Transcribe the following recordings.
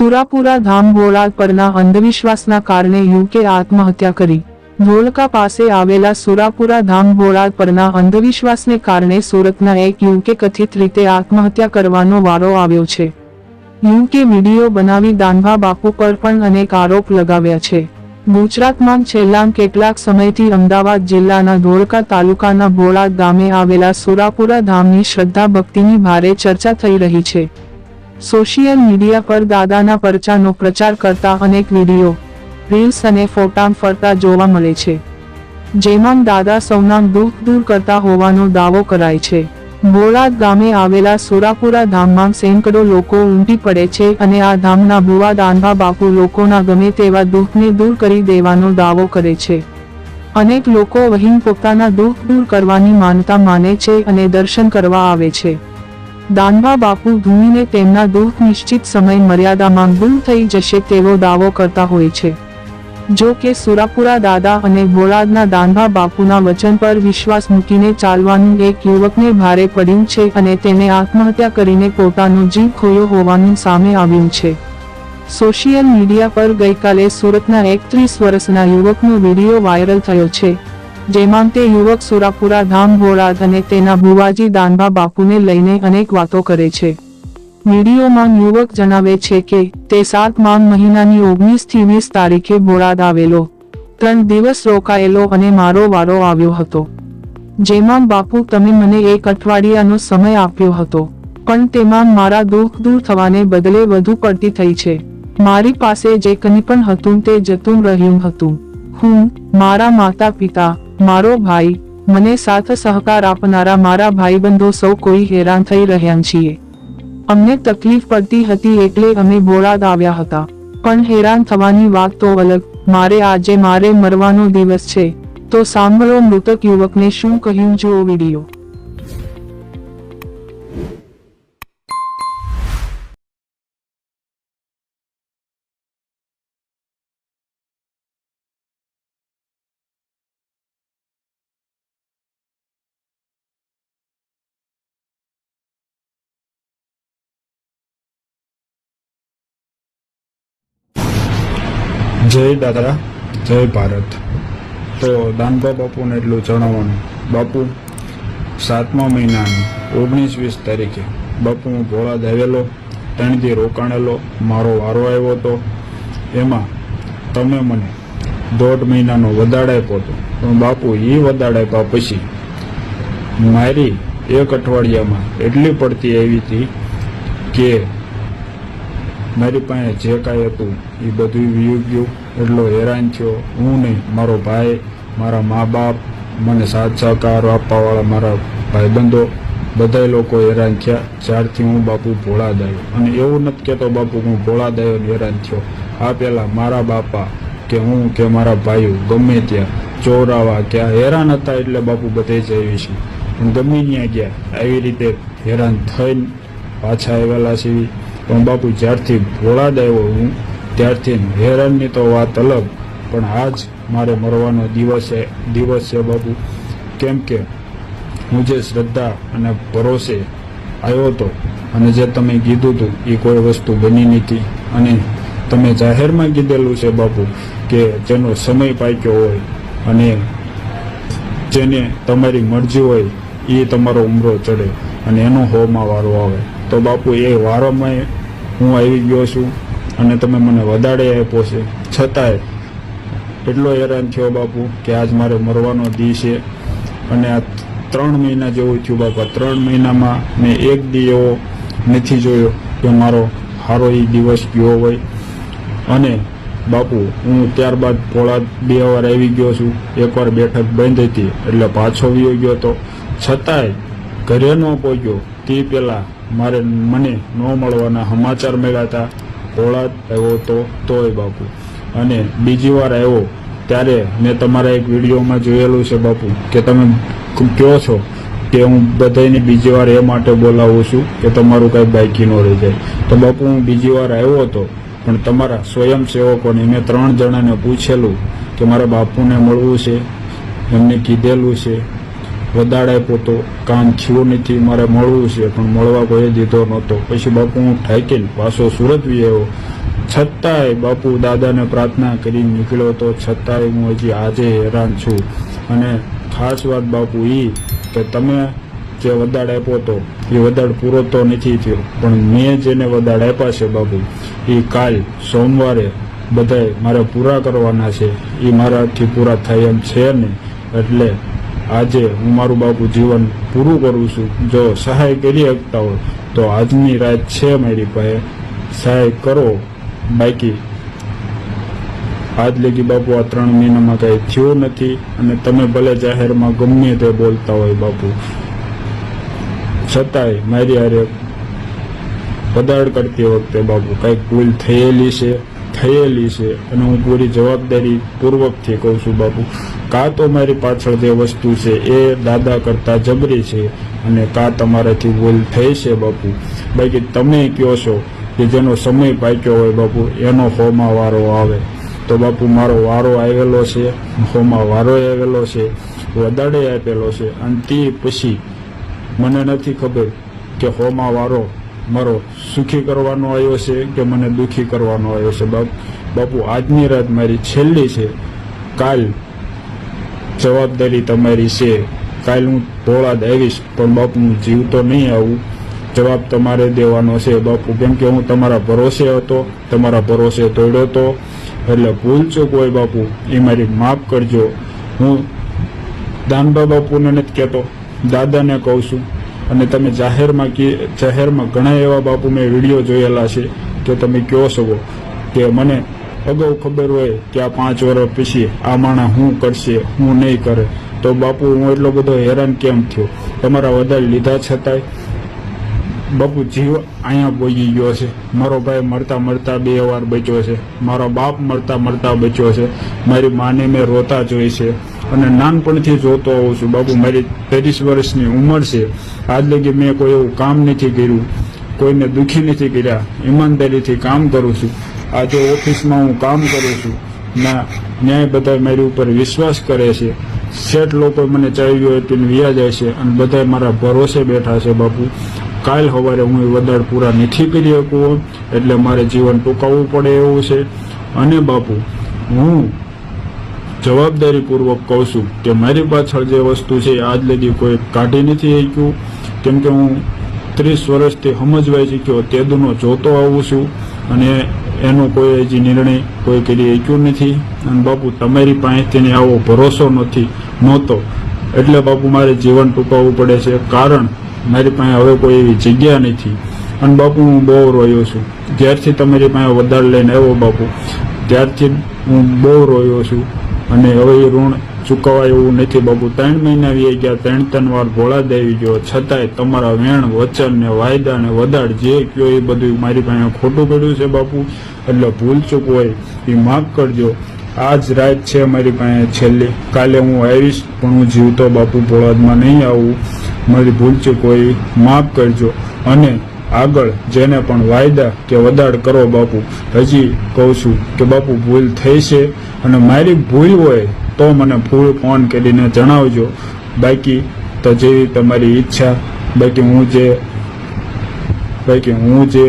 સુરાપુરા ધામ બોળાદ પરના અંધવિશ્વાસના કારણે યુવકે આત્મહત્યા કરી. ધોળકા પાસે આવેલા સુરાપુરા ધામ બોળાદ પરના અંધવિશ્વાસને કારણે સુરતના એક યુવકે કથિત રીતે આત્મહત્યા કરવાનો વારો આવ્યો છે. યુવકે વીડિયો બનાવી દાનભા બાપુ પર પણ અનેક આરોપ લગાવ્યા છે. ગુજરાતમાં છેલ્લા કેટલાક સમયથી અમદાવાદ જિલ્લાના ધોળકા તાલુકાના ભોળા ગામે આવેલા સુરાપુરા ધામની શ્રદ્ધા ભક્તિની ભારે ચર્ચા થઈ રહી છે. સોશિયલ મીડિયા પર દાદાના પરચાનો પ્રચાર કરતા અનેક વીડિયો, રીલ્સ અને ફોટામ ફરતા જોવા મળે છે. જેમાં દાદા સૌના દુઃખ દૂર કરતા હોવાનો દાવો કરાય છે. બોળાદ ગામે આવેલા સુરાપુરા ધામમાં સેંકડો લોકો ઉમટી પડે છે અને આ ધામના ભુવા દાનભા બાપુ લોકોના ગમે તેવા દુઃખને દૂર કરી દેવાનો દાવો કરે છે. અનેક લોકો વહીન પોતાના દુઃખ દૂર કરવાની માનતા માને છે અને દર્શન કરવા આવે છે. દાનભા બાપુ ધૂણીને તેમના દુઃખ નિશ્ચિત સમય મર્યાદામાં ગુમ થઈ જશે તેવો દાવો કરતા હોય છે. જો કે સુરાપુરા દાદા અને બોળાદના દાનભા બાપુના વચન પર વિશ્વાસ મૂકીને ચાલવાનું એક યુવકને ભારે પડ્યું છે અને તેને આત્મહત્યા કરીને પોતાનો જીવ ખોયો હોવાનું સામે આવ્યું છે. સોશિયલ મીડિયા પર ગઈકાલે સુરતના એકત્રીસ વર્ષના યુવકનો વીડિયો વાયરલ થયો છે. જેમાં તે યુવક સુરાપુરા ધામ બોળાદ અને તેના ભુવાજી દાનભા બાપુને લઈને અનેક વાતો કરે છે. વિડીયોમાં યુવક જણાવે છે કે, તે સાત માંગ મહિનાની ઓગણીસથી વીસ તારીખે બોળાદ આવેલો. ત્રણ દિવસ રોકાયેલો અને મારો વારો આવ્યો હતો. જેમાં બાપુ, તમે મને એક અઠવાડિયાનો સમય આપ્યો હતો. પણ તેમાં મારા દુઃખ દૂર થવાને બદલે વધુ પડતી થઈ છે. મારી પાસે જે કંઈ પણ હતું તે જતું રહ્યું હતું. હું, મારા માતા પિતા મારો ભાઈ, મને સાથ સહકાર આપનારા મારા ભાઈબંધો સૌ કોઈ હેરાન થઈ રહ્યા છીએ. અમને તકલીફ પડતી હતી એટલે અમે બોળાદ આવ્યા હતા. પણ હેરાન થવાની વાત તો અલગ, મારે આજે મારે મરવાનો દિવસ છે. તો સાંભળો મૃતક યુવકને શું કહ્યું જુઓ વીડિયો. જય દાદા જય ભારત. તો દાનભા બાપુને એટલું જણાવવાનું. બાપુ, સાતમા મહિનાની ઓગણીસ વીસ તારીખે બાપુ હું ભોળાદ આવેલો, ત્રણથી રોકાણેલો, મારો વારો આવ્યો હતો. એમાં તમે મને દોઢ મહિનાનો વધારે આપ્યો હતો. પણ બાપુ એ વદાડ આપ્યા પછી મારી એક અઠવાડિયામાં એટલી પડતી આવી હતી કે મારી પાસે જે કાંઈ હતું, એ બધું વીયું ગયું. એટલો હેરાન થયો. હું નહીં, મારો ભાઈ, મારા મા બાપ મને સાથ સહકાર આપવાવાળા મારા ભાઈબંધો બધા લોકો હેરાન થયા. જ્યારથી હું બાપુ ભોળા દાયો અને એવું નથી કહેતો બાપુ, હું ભોળા દાયો હેરાન થયો. આ પહેલાં મારા બાપા કે હું કે મારા ભાઈઓ ગમે ત્યાં ચોરાવા કે હેરાન હતા એટલે બાપુ બધે જ આવી છે. ગમે ત્યાં ગયા. આવી રીતે હેરાન થઈને પાછા આવેલા છીએ. પણ બાપુ જ્યારથી ભોળાદ આવ્યો હું, ત્યારથી હેરાનની તો વાત અલગ. પણ આજ મારે મરવાનો દિવસ છે દિવસ છે બાપુ. કેમ કે હું જે શ્રદ્ધા અને ભરોસે આવ્યો હતો અને જે તમે કીધું હતું, એ કોઈ વસ્તુ બની નથી. અને તમે જાહેરમાં કીધેલું છે બાપુ કે જેનો સમય પાક્યો હોય અને જેને તમારી મરજી હોય, એ તમારો ઉમરો ચડે અને એનો હોમાં વારો આવે. તો બાપુ, એ વારોમાં હું આવી ગયો છું અને તમે મને વધારે આપ્યો છે. છતાંય એટલો હેરાન થયો બાપુ કે આજ મારે મરવાનો દી છે. અને આ ત્રણ મહિના જેવું થયું બાપા, ત્રણ મહિનામાં મેં એક દી એવો નથી જોયો કે મારો સારો એ દિવસ ગયો હોય. અને બાપુ, હું ત્યારબાદ પોળા બે વાર આવી ગયો છું. એકવાર બેઠક બંધ હતી એટલે પાછો વયો ગયો તો. છતાંય ઘરે ન પહોંચ્યો. તે પહેલાં મારે મને ન મળવાના સમાચાર મળ્યા હતા. પોળાદ આવ્યો તો, તોય બાપુ. અને બીજી વાર આવ્યો ત્યારે મેં તમારા એક વિડીયોમાં જોયેલું છે બાપુ, કે તમે કહો છો? કે હું બધાને બીજી વાર એ માટે બોલાવું છું કે તમારું કાંઈ બાકી ન રહી જાય. તો બાપુ, હું બીજી વાર આવ્યો હતો, પણ તમારા સ્વયંસેવકોને મેં ત્રણ જણાને પૂછેલું કે મારા બાપુને મળવું છે, એમને કીધેલું છે. વદાડ આપ્યો તો કામ થયું નથી મારે મળવું છે, પણ મળવા કોઈ દીધો નહોતો. પછી બાપુ હું ઠાકીને પાછો સુરત બી આવ્યો. છતાંય બાપુ દાદાને પ્રાર્થના કરી નીકળ્યો તો છતાંય હું હજી આજે હેરાન છું. અને ખાસ વાત બાપુ એ કે તમે જે વદાડ આપ્યો તો, એ વદાડ પૂરો તો નથી થયો. પણ મેં જેને વદાડ આપ્યા છે બાપુ, એ કાલ સોમવારે બધાય મારે પૂરા કરવાના છે. એ મારાથી પૂરા થાય એમ છે નહીં. એટલે આજે હું મારું બાપુ જીવન પૂરું કરું છું. જો સહાય કરી શકતા હોય તો આજની રાત છે મારી પાસે. સહાય કરો, બાકી આજ લગી બાપુ આ ત્રણ મહિનામાં કઈ થયું નથી અને તમે ભલે જાહેરમાં ગમે તે બોલતા હોય બાપુ. છતાંય મારી હારે પદાર કરતી વખતે બાપુ કાંઈક ભૂલ થયેલી છે. થયેલી છે અને હું પૂરી જવાબદારી પૂર્વકથી કહું છું, બાપુ. કાં તો મારી પાછળ જે વસ્તુ છે એ દાદા કરતા જબરી છે અને કાં તમારાથી ભૂલ થઈ છે, બાપુ. બાકી તમે કહો છો કે જેનો સમય પાક્યો હોય, બાપુ, એનો હોમાં વારો આવે. તો બાપુ, મારો વારો આવેલો છે, હોમાં વારો આવેલો છે વદાડે આપેલો છે. અને તે પછી મને નથી ખબર કે હોમાં વારો મારો સુખી કરવાનો આવ્યો છે કે મને દુખી કરવાનો આવ્યો છે? બાપ, બાપુ, આજની રાત મારી છેલ્લી છે. કાલ જવાબદારી તમારી છે. કાલ હું ધોળાદ આવીશ, પણ બાપુ, હું જીવતો નહીં આવું. જવાબ તમારે દેવાનો છે. બાપુ, કેમ કે હું તમારા ભરોસે હતો, તમારા ભરોસે તોડ્યો હતો એટલે ભૂલ ચૂક હોય બાપુ, એ મારી માફ કરજો. હું દાનબા બાપુને નથી કહેતો, દાદાને કહું છું. અને તમે જાહેરમાં કે જાહેરમાં ઘણા એવા બાપુ મેં વીડિયો જોયેલા છે કે તમે કહો શકો કે મને અગાઉ ખબર હોય કે આ પાંચ વર્ષ પછી આ માણસ હું કરશે, હું નહીં કરે. તો બાપુ હું એટલો બધો હેરાન કેમ થયો? તમારા વધારે લીધા છતાંય બાપુ જીવ અહીંયા પહોંચી ગયો છે. મારો ભાઈ મરતા મરતા બે વાર બચ્યો છે. મારો બાપ મરતા મરતા બચ્યો છે. મારી માને મેં રોતા જોઈ છે. અને નાનપણથી જોતો આવું છું. બાપુ, મારી ત્રીસ વર્ષની ઉંમર છે. આજ લગી મેં કોઈ એવું કામ નથી કર્યું. કોઈને દુઃખી નથી કર્યા. ઈમાનદારીથી કામ કરું છું. આજે ઓફિસમાં હું કામ કરું છું. ના, ન્યાય બધા મારી ઉપર વિશ્વાસ કરે છે. શેઠ લોકો મને ચાવી આપીને વ્યાજ જાય છે. અને બધા મારા ભરોસે બેઠા છે બાપુ. કાલ સવારે હું એ વદાડ પૂરા નથી કરી શકું એટલે મારે જીવન ટૂંકાવવું પડે એવું છે. અને બાપુ, હું જવાબદારીપૂર્વક કહું છું કે મારી પાછળ જે વસ્તુ છે આજ લગી કોઈ કાઢી નથી શક્યું. કેમ કે હું ત્રીસ વર્ષથી સમજવાઈ શીખ્યો તેદુનો જોતો આવું છું અને એનો કોઈ હજી નિર્ણય કોઈ કરી શક્યું નથી. અને બાપુ, તમારી પાસેથી આવો ભરોસો નથી, નહોતો. એટલે બાપુ, મારે જીવન ટૂંકાવવું પડે છે. કારણ મારી પાસે હવે કોઈ એવી જગ્યા નથી. અને બાપુ, હું બહુ રોયો છું. જ્યારથી તમારી પાસે વધારે લઈને આવ્યો બાપુ, ત્યારથી હું બહુ રોયો છું. અને હવે એ ઋણ ચૂકવાય એવું નથી બાપુ. ત્રણ મહિના વી ગયા, ત્રણ ત્રણ વાર ભોળા દેવી ગયો. છતાંય તમારા વેણ, વચન ને વાયદા ને વધાર જે કયો એ બધું મારી પાસે ખોટું પડ્યું છે બાપુ. એટલે ભૂલ ચૂક હોય એ માફ કરજો. આજ રાત છે મારી પાસે છેલ્લી. કાલે હું આવીશ, પણ હું જીવતો બાપુ ભોળાદમાં નહીં આવું. મારી ભૂલ છે, કોઈ માફ કરજો. અને આગળ જેને પણ વાયદા કે વદાડ કરો બાપુ, હજી કહું છું કે બાપુ, ભૂલ થઈ છે અને મારી ભૂલ હોય તો મને ફૂલ ફોન કરીને જણાવજો. બાકી તો જેવી તમારી ઈચ્છા, બાકી હું જે, બાકી હું જે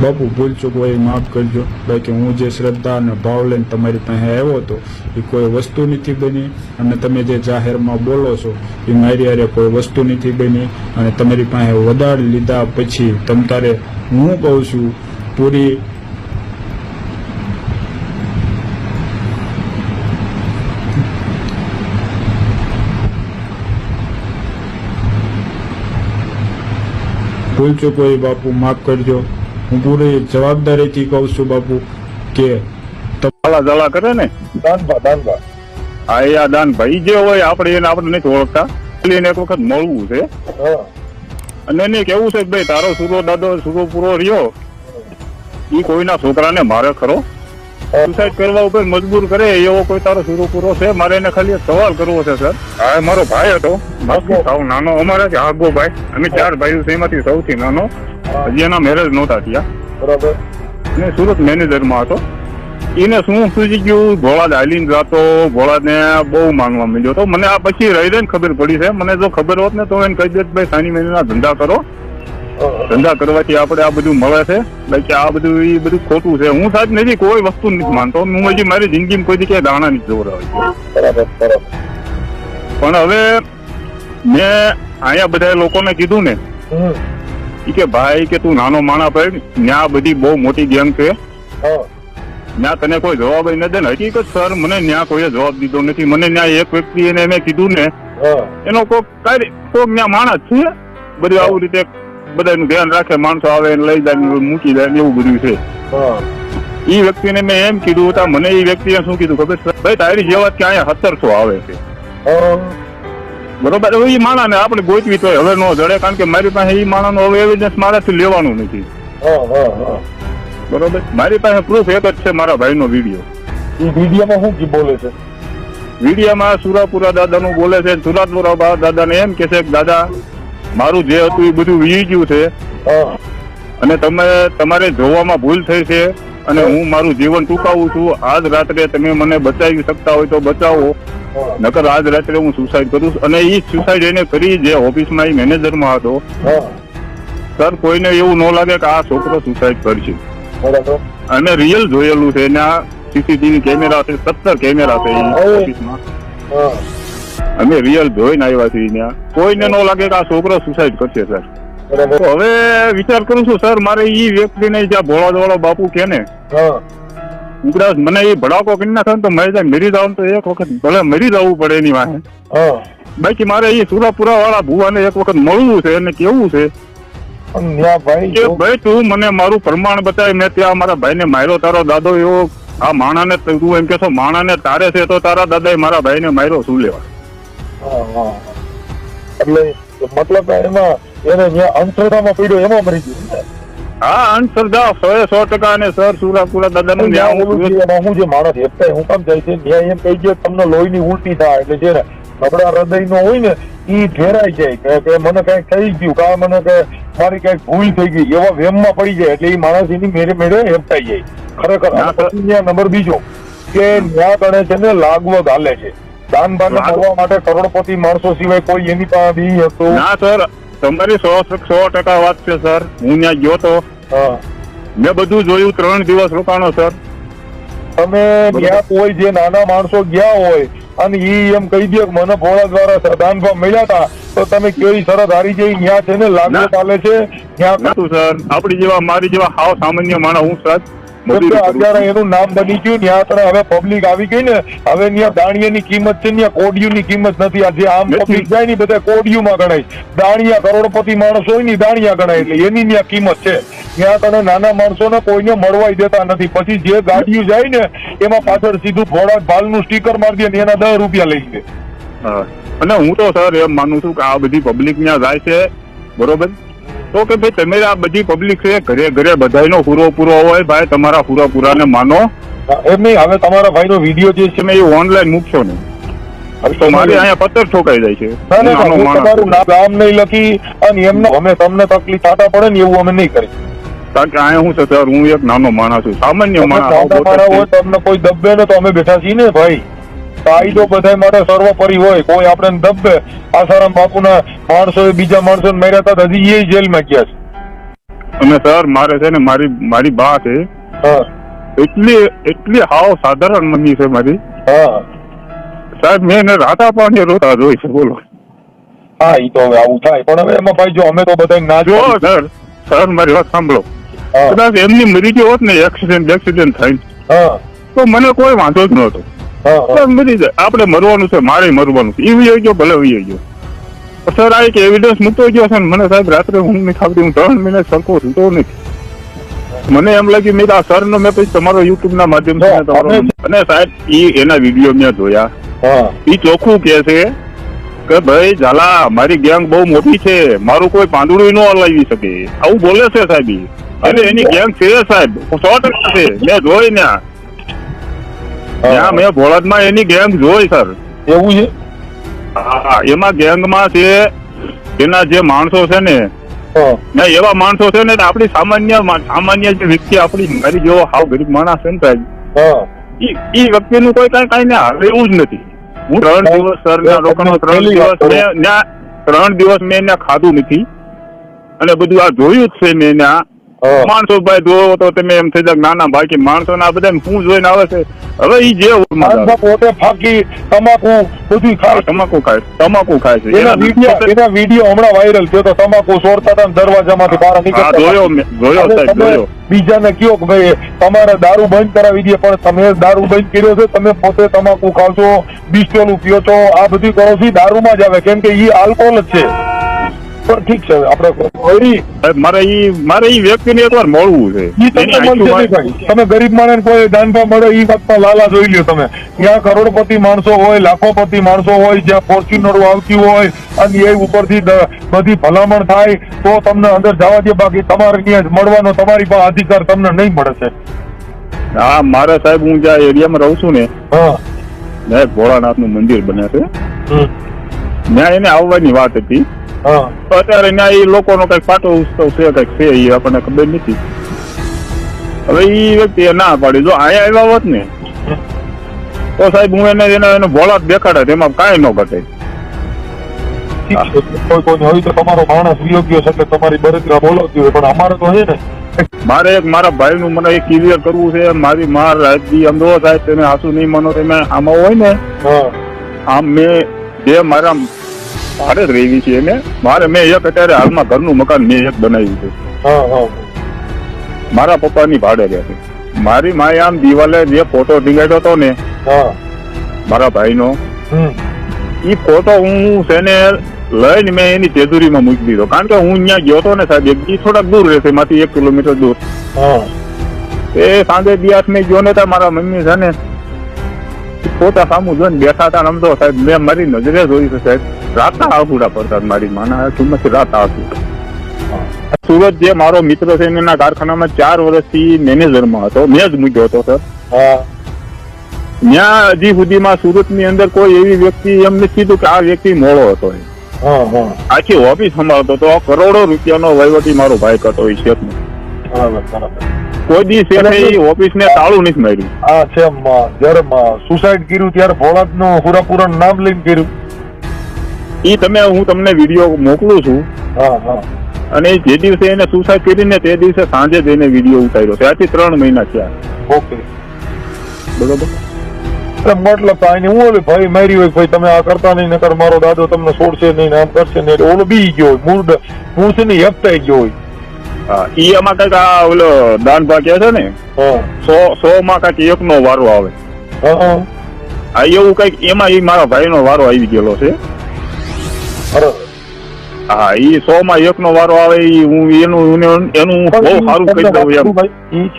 બાપુ, ભૂલ ચૂક હોય માફ કરજો. બાકી હું જે શ્રદ્ધા અને ભાવ લઈને તમારી પાસે આવ્યો હતો, એ કોઈ વસ્તુ નથી બની. અને તમે જે જાહેરમાં બોલો છો, એ મારી હારે કોઈ વસ્તુ નથી બની. અને તમારી પાસે વધાર લીધા પછી તમ તારે હું કહું છું, પૂરી ભૂલ ચૂક હોય બાપુ, માફ કરજો. હું પૂરી જવાબદારીથી કહું છું બાપુ કે દાલા દાલા કરે ને? દાનભા દાનભા. હા એ આ દાનભાઈ જે હોય આપણે એને આપણે નથી ઓળખતા. એને એક વખત મળવું છે. અને એને કેવું છે કે ભાઈ તારો સુરો દાદો સુરો પૂરો રહ્યો. એ કોઈના છોકરાને મારે ખરો. સુસાઇડ કરવા ઉપર મજબૂર કરે એવો કોઈ તારો સુરો પૂરો છે? મારે એને ખાલી એક સવાલ કરવો છે સર. હા મારો ભાઈ હતો. સાવ નાનો અમારાથી આગો ભાઈ. અમે ચાર ભાઈઓ છે એમાંથી સૌથી નાનો. હજી એના મેરેજ નહોતા થયા. બરાબર. અને સુરત મેનેજરમાં હતો. એને શું સૂચી ગયું? ભોળાદ હાલીને જતો ભોળાદને બહુ માંગવા મળ્યો તો મને આ પછી રહી રહીને ખબર પડી છે. મને જો ખબર હોત ને તો એને કહી દેત ભાઈ સાની મહિનાના ધંધા કરો. ધંધા કરવાથી આપણે આ બધું મળે છે. બાકી આ બધું એ બધું ખોટું છે. હું સાહેબ નથી કોઈ વસ્તુ નથી માનતો. હું હજી મારી જિંદગીમાં કોઈ જગ્યાએ દાણા નથી બરાબર પણ હવે મેં અહીંયા બધા લોકોને કીધું ને કે ભાઈ કે તું નાનો માણા પડ ત્યાં બધી બહુ મોટી ગેંગ છે. ત્યાં તને કોઈ જવાબ ન દે ને. હકીકત સર મને ત્યાં કોઈએ જવાબ દીધો નથી. મને ત્યાં એક વ્યક્તિ એને મેં કીધું ને એનો કોઈ કોક ત્યાં માણસ છે. બધું આવું રીતે બધાનું ધ્યાન રાખે માણસો આવે ને લઈ જાય મૂકી જાય એવું બધું છે. એ વ્યક્તિને મેં એમ કીધું હતા મને એ વ્યક્તિએ શું કીધું ખબર ભાઈ તારી જેવા કે અહીંયા સત્તરસો આવે છે. બરોબર? હવે એ માણાને આપણે ગોતવી તો હવે નો જડે કારણ કે મારી પાસે એ માણાનો હવે એવિડન્સ મારાથી લેવાનું નથી. બરોબર? મારી પાસે પ્રૂફ એક જ છે મારા ભાઈનો વીડિયો એ વિડીયોમાં શું બોલે છે? વિડીયામાં સુરાપુરા દાદાનું બોલે છે સુરાપુરા બા- દાદાને એમ કે છે કે દાદા મારું જે હતું એ બધું વી ગયું છે. અને તમે તમારે જોવામાં ભૂલ થઈ છે અને હું મારું જીવન ટૂંકાવું છું. આજ રાત્રે તમે મને બચાવી શકતા હોય તો બચાવો. નકર આજ રાત્રે હું સુસાઇડ કરું અને એ સુસાઇડ એને કરી જે ઓફિસમાં એ મેનેજરમાં હતો. સર કોઈને એવું ન લાગે કે આ છોકરો સુસાઇડ કરશે. અને રિયલ જોયેલું છે એના સીસીટીવી કેમેરા છે સત્તર કેમેરા છે ઓફિસમાં અમે રિયલ જોઈને આવ્યા છીએ ત્યાં. કોઈને ન લાગે કે આ છોકરો સુસાઇડ કરશે સર હવે વિચાર કરું છું સર મારે એ વ્યક્તિને જ્યાં ભોળા ધોળો બાપુ કે ને હા. મને એ ભડાકો કરી નાખે ને તો મેં જાય મરી જાવ તો એક વખત ભલે મરી જવું પડે એની વાહે. બાકી મારે એ સુરાપુરા વાળા ભુવાને એક વખત મળવું છે અને કેવું છે? ભાઈ કે ભાઈ તું મને મારું પ્રમાણ બતાય મેં ત્યાં મારા ભાઈને માર્યો તારો દાદો એવો આ માણાને તું એમ કેશો માણાને તારે છે તો તારા દાદાએ મારા ભાઈને માર્યો શું લેવા? એટલે મતલબ એમાં એને ત્યાં અંધશ્રદ્ધામાં પડ્યો એમાં મરી ગયું. હા અંધશ્રદ્ધા સો સો ટકા અને સર સુરાપુરા દાદા નું એમાં હું જે માણસ એકતા હું કામ જાય છે ત્યાં એમ કહી ગયો તમને લોહીની ઉલટી થાય એટલે જે નબળા હૃદય નો હોય ને એ ઘેરાઈ જાય. કે- મને કંઈક થઈ ગયું કા મને કે મારી કંઈક ભૂલ થઈ ગઈ એવા વેમમાં પડી જાય એટલે એ માણસ એની મેરે મેરે હેપટાઈ જાય. ખરેખર. ના, નંબર બીજો કે ન્યા ગણે છે ને લાગવગ હાલે છે. દાન બાન કરવા માટે કરોડપતિ માણસો સિવાય કોઈ એની પાસે બી હતું ના સર. તમારી સો સો ટકા વાત છે સર. હું ત્યાં ગયો તો. મેં બધું જોયું ત્રણ દિવસ રોકાણો સર. તમે ત્યાં કોઈ જે નાના માણસો ગયા હોય અને ઈ એમ કહી દે મને ભોળા દ્વારા દાનભાવ મળ્યા હતા તો તમે કેવી શરત હારી જઈ ત્યાં છે ને લાગુ ચાલે છે? ત્યાં સર. આપડી જેવા મારી જેવા હાવ સામાન્ય માણસ હું સર. અત્યારે એનું નામ બની ગયું ત્યાં અત્યારે હવે પબ્લિક આવી ગઈ ને હવે ત્યાં દાણિયાની કિંમત છે ત્યાં કોડિયુની કિંમત નથી. આ જે આમ પબ્લિક જાય ને બધા કોડિયુમાં ગણાય. દાણિયા કરોડપતિ માણસ હોય ને દાણિયા ગણાય એટલે એની ત્યાં કિંમત છે. ત્યાં તને નાના માણસોને કોઈને મળવાય દેતા નથી. પછી જે ગાડીઓ જાય ને એમાં પાછળ સીધું થોડાક ભાલનું સ્ટીકર મારી દે ને એના દસ રૂપિયા લઈ લે. અને હું તો સર એમ માનું છું કે આ બધી પબ્લિક ત્યાં જાય છે. બરોબર? તો કે ભાઈ તમે આ બધી પબ્લિક છે ઘરે ઘરે બધાનો પૂરો પૂરો હોય ભાઈ તમારા પૂરા પૂરાને માનો. એમ નહીં હવે તમારા ભાઈનો વીડિયો જે છે એ ઓનલાઈન મૂકશો ને તો મારે અહીંયા પત્તર ઠોકાઈ જાય છે. ના, ના, નાનો હું માણસ તમારું નામ નહીં લખી અને એમને અમે તમને તકલીફ થતા પડે ને એવું અમે નહીં કરી કારણ કે અહીંયા હું છે સર હું એક નાનો માણસ છું. સામાન્ય માણસ હોય તમને કોઈ દબે ને તો અમે બેઠા છીએ ને ભાઈ. કાયદો બધા માટે સર્વોપરી હોય. કોઈ આપણે દબે. આસારામ બાપુના માણસો બીજા માણસો માર્યા હતા હજી એ જેલમાં ગયા છે. અને સર મારે છે ને મારી મારી બા છે. એટલી એટલી હાવ સાધારણ મની છે મારી. હા. સાહેબ મેં એને રાતા પાણી રોતા જોઈ છે બોલો. હા એ તો હવે આવું થાય. પણ હવે એમાં ભાઈ જો અમે તો બધા ના જો સર સર મારી વાત સાંભળો. કદાચ એમની મરી ગયો હોત ને એક્સિડન્ટ એક્સિડન્ટ થાય. હા. તો મને કોઈ વાંધો જ નહોતો. મરી જાય આપણે મરવાનું છે મારે મરવાનું છે. એ વયો ગયો ભલે વયો ગયો. સર આ એક એવિડન્સ મૂકતો ગયો છે મને સાહેબ રાત્રે હું નહીં ખાવતી હું ત્રણ મહિના સરખો સૂતો નથી. મને એમ લાગ્યું મેં આ સર નો મેં પછી તમારો યુટ્યુબ ના માધ્યમથી અને સાહેબ એ એના વીડિયો મેં જોયા. એ ચોખ્ખું કે છે કે ભાઈ ઝાલા મારી ગેંગ બહુ મોટી છે. મારું કોઈ પાંદડું ન હલાવી શકે. આવું બોલે છે સાહેબ. અને એની ગેંગ છે સાહેબ સો ટકા છે. મેં જોઈ ને ત્યાં મેં ભોળાદમાં એની ગેંગ જોઈ સર. એવું છે? હા એમાં ગેંગમાં છે એના જે માણસો છે ને ને એવા માણસો છે ને આપણી સામાન્ય સામાન્ય જે વ્યક્તિ આપણી મારી જેવો હાવ ગરીબ માણસ છે ને સાહેબ. વ્યક્તિ વ્યક્તિનું કોઈ કઈ કઈ ને એવું જ નથી. હું ત્રણ દિવસ સર ના રોકાણો ત્રણ દિવસ. મેં ત્રણ દિવસ મેં એને ખાધું નથી. અને બધું આ જોયું જ છે મેં. માણસો ભાઈ જોવો તો તમે એમ થઈ જાય નાના બાકી માણસો ના બધા શું જોઈને આવે છે? હવે ઈ જે પોતે ફાકી તમાકુ બધું ખાય. તમાકુ ખાય તમાકુ ખાય છે. એના વીડિયો એના વીડિયો હમણાં વાયરલ થયો તો તમાકુ સોરતા હતા દરવાજામાંથી બહાર નીકળતા જોયો જોયો સાહેબ જોયો. બીજાને કયો કે ભાઈ તમારે દારૂ બંધ કરાવી દે પણ તમે દારૂ બંધ કર્યો છે તમે પોતે તમાકુ ખાવ છો બિસ્ટોલું પીઓ છો આ બધું કરો છો દારૂમાં જ આવે. કેમ કે ઈ આલ્કોહોલ જ છે. પણ ઠીક છે આપણે મારે ઈ મારે ઈ વ્યક્તિને એકવાર મળવું છે. ઈ તમને મળશે ભાઈ તમે ગરીબ માણસ કોઈ દાનભા મળે ઈ વાતમાં લાલા જોઈ લ્યો તમે. ત્યાં કરોડપતિ માણસો હોય લાખોપતિ માણસો હોય જ્યાં ફોર્ચ્યુનરો આવતી હોય અને એ ઉપરથી બધી ભલામણ થાય તો તમને અંદર જવા દે બાકી તમારે ત્યાં મળવાનો તમારી પાસે અધિકાર તમને નહીં મળે છે. હા મારે સાહેબ હું જ્યાં એરિયામાં રહું છું ને હા. ભોળાનાથનું મંદિર બને છે. મેં ત્યાં એને આવવાની વાત હતી. તો અત્યારે ત્યાં એ લોકોનો કંઈક પાટો ઉત્સવ છે કંઈક છે એ આપણને ખબર નથી. હવે એ વ્યક્તિએ ના પાડી જો અહીંયા આવ્યા હોત ને તો સાહેબ હું એને એને એને ભોળાત દેખાડે એમાં કાંઈ ન ઘટે. કોઈ કોઈ હોય તો તમારો માણસ વિયોગ્ય છે એટલે તમારી બરતરા બોલાવતી હોય પણ અમારે તો છે ને મારે એક મારા ભાઈનું મને એક ક્લિયર કરવું છે મારી માર રાજજી અમદાવાદ સાહેબ તમે હાસુ નહીં માનો તમે આમાં હોય ને આમ મેં જે મારા ભાડે જ રહેવી છે એને. મારે મેં એક અત્યારે હાલમાં ઘરનું મકાન મેં એક બનાવ્યું છે. મારા પપ્પાની ભાડે રહે છે. મારી માએ આમ દિવાલે જે ફોટો ટીંગાડ્યો હતો ને મારા ભાઈનો એ ફોટો હું તેને લઈને મેં એની તેજુરીમાં મૂકી દીધો. કારણ કે હું અહીંયા ગયો હતો ને સાહેબ એક થોડાક દૂર રહેશે માંથી એક કિલોમીટર દૂર. એ સાંજે દિયાસ મેં ગયો ને મારા મમ્મી છે ને ફોટા સામું જોઈને બેઠા હતા આમ તો સાહેબ મેં મારી નજરે જોઈ છે સાહેબ રાતા આહુડા પડતા મારી માના કિંમત રાતા આહુડા સુરત જે મારો મિત્ર છે એના કારખાનામાં ચાર વર્ષથી મેનેજરમાં હતો મેં જ મૂક્યો હતો સર. ત્યાં હજી સુધીમાં સુરતની અંદર કોઈ એવી વ્યક્તિ એમ નથી કીધું કે આ વ્યક્તિ મોડો હતો આખી ઓફિસ સંભાળતો હતો કરોડો રૂપિયાનો વહીવટી મારો ભાઈ કરતો હોય બરાબર. કોઈ દી શેઠે એ ઓફિસને તાળું નથી માર્યું. આ છે જયારે સુસાઇડ કર્યું ત્યારે ભોળાતનું હુરાપુરા નામ લઈને કર્યું. એ તમે હું તમને વીડિયો મોકલું છું. હા હા. અને જે દિવસે એને સુસાઇડ કરીને તે દિવસે સાંજે જઈને વીડિયો ઉતાર્યો. ત્યાંથી ત્રણ મહિના થયા. ઓકે. બરોબર? મતલબ આને હું ઓલી ભાઈ મારી હોય ભાઈ તમે આ કરતા નહીં નકર મારો દાદો તમને છોડશે નહીં આમ કરશે નહીં ઓલો બી ગયો મૂળ હું છે ને હેપતાઈ ગયો હોય. ઈ એમાં કંઈક આ ઓલો દાન ભાગ્ય છે ને સો સો માં કંઈક એક નો વારો આવે. હા એવું કંઈક એમાં ઈ મારા ભાઈ નો વારો આવી ગયેલો છે. હા ઈ સો માં એક નો વારો આવે ઈ હું એનું એનું બહુ સારું કહી દઉં એમ. ભાઈ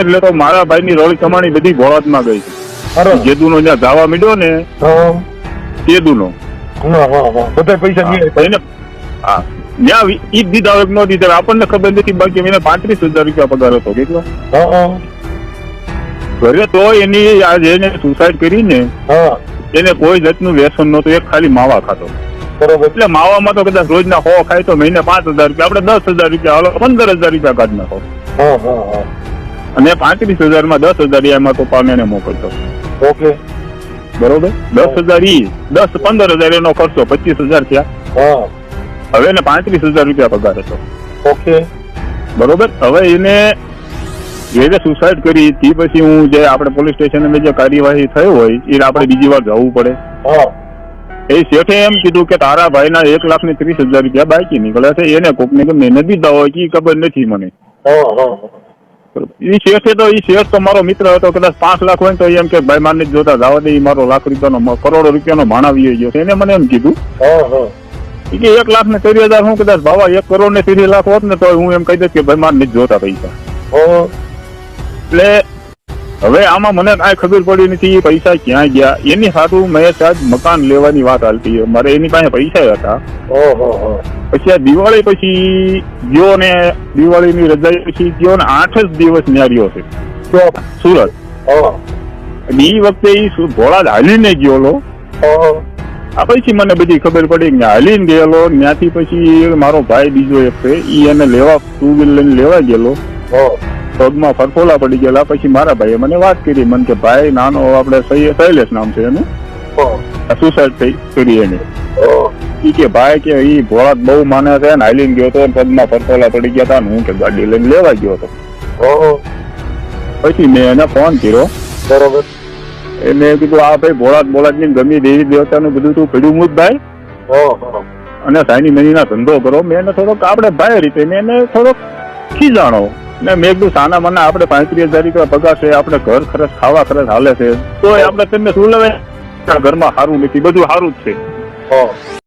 એટલે તો મારા ભાઈની રળી કમાણી બધી ભોળાતમાં ગઈ છે. જેદુ નો જ્યાં ધાવા મીડ્યો ને તેદુ હા બધા પૈસા હા. ત્યાં ઈદ દીધા હોય ન દીધા આપણને ખબર નથી બાકી એને પાંત્રીસ હજાર રૂપિયા પગાર હતો કેટલો? ઘરે તો એની આ જેને સુસાઇડ કરીને એને કોઈ જાતનું વ્યસન નહોતું એક ખાલી માવા ખાતો બરાબર. એટલે માવામાં તો કદાચ રોજના હો ખાય તો મહિને પાંચ હજાર રૂપિયા આપણે દસ હજાર રૂપિયા હાલો પંદર હજાર રૂપિયા કાઢ નાખો. અને પાંત્રીસ હજારમાં દસ હજાર એમાં તો પાને મોકલતો. ઓકે. બરોબર? દસ હજાર ઈ દસ પંદર હજાર એનો ખર્ચો પચીસ હજાર થયા. હવે એને પાંત્રીસ હજાર રૂપિયા પગાર હતો. ઓકે બરોબર? હવે એને જે સુસાઇડ કરી તે પછી હું જે આપણે પોલીસ સ્ટેશન જે કાર્યવાહી થઈ હોય એ આપણે બીજી વાર જવું પડે. એ શેઠે એમ કીધું કે તારા ભાઈના એક લાખ ને ત્રીસ હજાર રૂપિયા બાકી નીકળ્યા છે એને કોક ને મહેનત દીધા હોય કે ખબર નથી મને. એ શેઠે તો ઈ શેઠ તો મારો મિત્ર હતો કદાચ પાંચ લાખ હોય તો એમ કે ભાઈ મારને જ જોતા જવા દે મારો લાખ રૂપિયાનો કરોડો રૂપિયાનો ભાણાવી ગયો છે. એને મને એમ કીધું. કે એક લાખ ને ત્રીસ હજાર હું કદાચ ભાવા એક કરોડ ને ત્રીસ લાખ હોત ને તો હું એમ કહી દઉં કે ભાઈ મારે નથી જોતા પૈસા. એટલે હવે આમાં મને કાંઈ ખબર પડી નથી એ પૈસા ક્યાં ગયા. એની સારું મેં સાહેબ મકાન લેવાની વાત હાલતી. મારે એની પાસે પૈસા હતા. પછી આ દિવાળી પછી ગયો ને દિવાળીની રજા પછી ગયો ને આઠ જ દિવસ ન્યા રહ્યો છે. તો? સુરત. એ વખતે એ ભોળા હાલીને ગયેલો હા આ પછી મને બધી ખબર પડી કે હાલીને ગયેલો ત્યાંથી પછી મારો ભાઈ બીજો એક છે ઈ એને લેવા ટુ વ્હીલ લઈને લેવા ગયેલો. પગમાં ફરફોલા પડી ગયેલા પછી મારા ભાઈએ મને વાત કરી મને કે ભાઈ નાનો આપણે શૈલેષ નામ છે એનું. સુસાઇડ થઈ કરી એને. ઈ કે ભાઈ કે ઈ ભોળાક બહુ માને છે ને હાલીને ગયો તો પગમાં ફરફોલા પડી ગયા હતા ને હું કે ગાડી લઈને લેવા ગયો હતો પછી મેં એને ફોન કર્યો. બરોબર. એ મેં કીધું આ ભાઈ ભોળાત બોળાતની ગમી દેવી દેવતાનું બધું તું પડ્યું મુજ ભાઈ. અને સાઈની મનીના ધંધો કરો. મેં એને થોડોક આપણે ભાઈ રીતે મેં એને થોડોક ખીજાણો ને મેં કીધું સાના મને આપણે પાંત્રીસ હજાર રૂપિયા પગાર છે આપણે ઘર ખર્ચ ખાવા ખર્ચ હાલે છે. તો આપણે તમને શું લેવાય? ઘરમાં સારું નથી બધું સારું જ છે. હા.